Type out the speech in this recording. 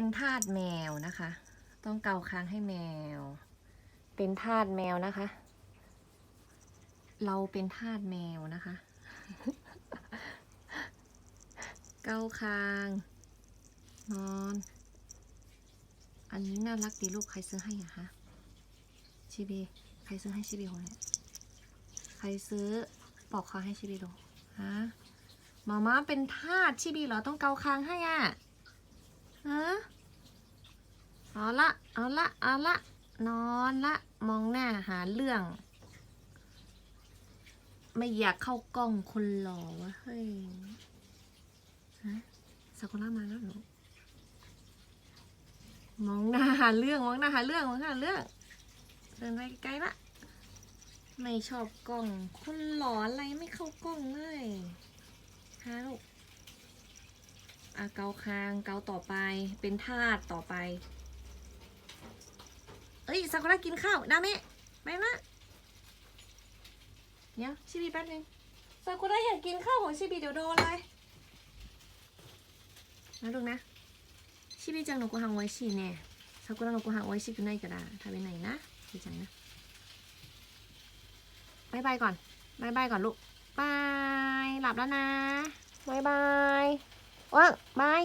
เป็นทาสแมวนะคะ ต้องเกาคางให้แมว เป็นทาสแมวนะคะ เราเป็นทาสแมวนะคะ เกาคาง นอน อันนี้น่ารักดีลูกใครซื้อให้อะคะชิบีใครซื้อให้ชิบีคนเนี่ยใครซื้อปอกคางให้ชิบีดูฮะมาม่าเป็นทาสชิบีเหรอต้องเกาคางให้อะ ฮะเอาละ เอาละ เอาละ นอนละ มองหน้าหาเรื่อง ไม่อยากเข้ากล้องคนหล่อวะเฮ้ยฮะซากุระมาแล้วหรอมองหน้าหาเรื่อง มองหน้าหาเรื่อง มองหน้าหาเรื่อง เดินไปไกลๆละไม่ชอบกล้อง คนหล่ออะไรไม่เข้ากล้องเลยฮะลูก อาเกาคางเกาต่อไป เป็นธาตุต่อไป เอ้ยซากุระกินข้าวนาเมะไปมาเดี๋ยชิบิแป๊บนึงซากุระอยากกินข้าวของชิบิเดี๋ยวโดนเลยนะลูกนะชิบิจังหนูกูหังไว้ชีแน่ยซากุระหนูกูหังไว้ชีคือไหนก็ได้ทำไปไหนนะชิบิจังนะบายบายก่อนบายบายก่อนลูกบายหลับแล้วนะบายบาย ว่างบาย